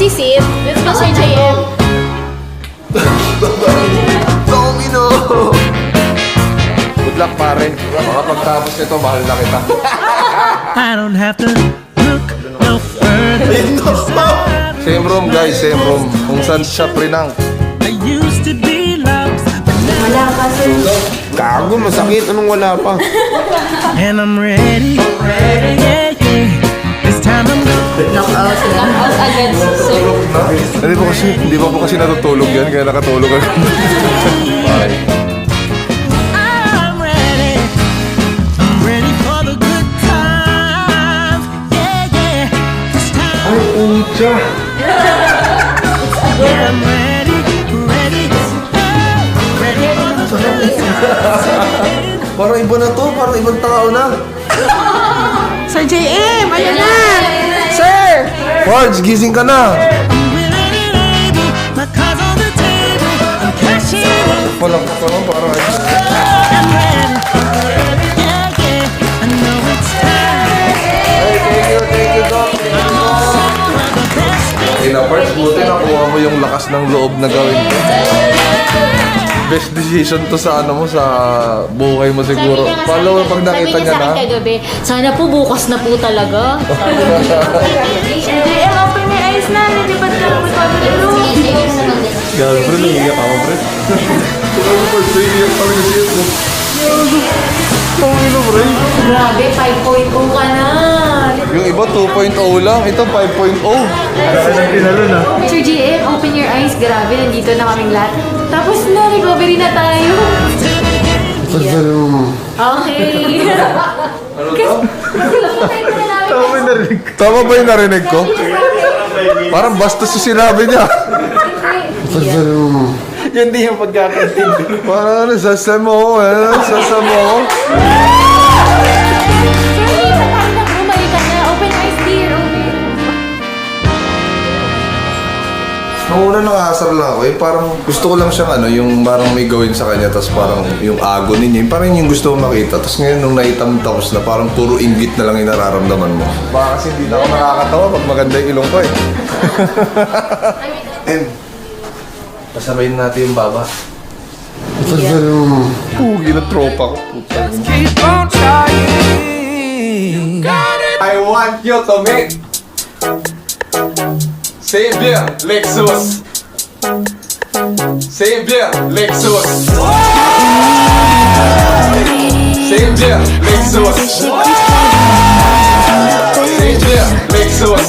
Magsisit. Let's go, Sir JM. Domino! Good luck pare. Makapagtapos nito, mahal na kita. I don't have to look no further. Same room guys, same room. Kung saan siya prinang. There used to be but now Wala ka, Sir. Gago, masakit. Anong wala pa? and I'm ready. Yeah, Hindi pa kasi, hindi pa po kasi natutulog yan, kaya nakatulog ako. Bye. Good times. Parang iba na to, parang ibang tao na. Sir JM, ayun na! Sir! Forge, gising ka na! Doc. The best Okay na, Forge, buti nakuha mo yung lakas ng loob na gawin ko. Best decision to sa ano mo, sa buhay mo siguro. Follow pag nakita sabi niya niya na. sa akin kagabi, sana po bukas na po talaga. Sir JM, open your eyes na! Nilipad ka ng recovery room! Gago, pre, nangiyak ako, pre. Nangiyak talaga siya. Ang ino, pre. Grabe, 5.0 ka na. Yung iba 2.0 lang, ito 5.0. Sir GM, open your eyes. Grabe, nandito na kaming lahat. Tapos na, recovery na tayo. Okay. Ano to? Tama na Tama ba yung narinig ko? Parang bastos yung sinabi niya. Yan din yung pagkakaintindi. Parang ano, eh, na. Open eyes, dear. Open. Nung una nakasar lang ako, eh, parang gusto ko lang siyang ano, yung parang may gawin sa kanya, tapos parang yung agony niya, yung parang yung gusto mo makita. Tapos ngayon nung naitamtaos na parang puro inggit na lang yung nararamdaman mo. Baka kasi hindi na ako nakakatawa pag maganda yung ilong ko eh. And, pasabayin natin yung baba. Pugi na tropa ko. Puta. Keep on trying. I want you to meet. Savior Lexus. Savior Lexus.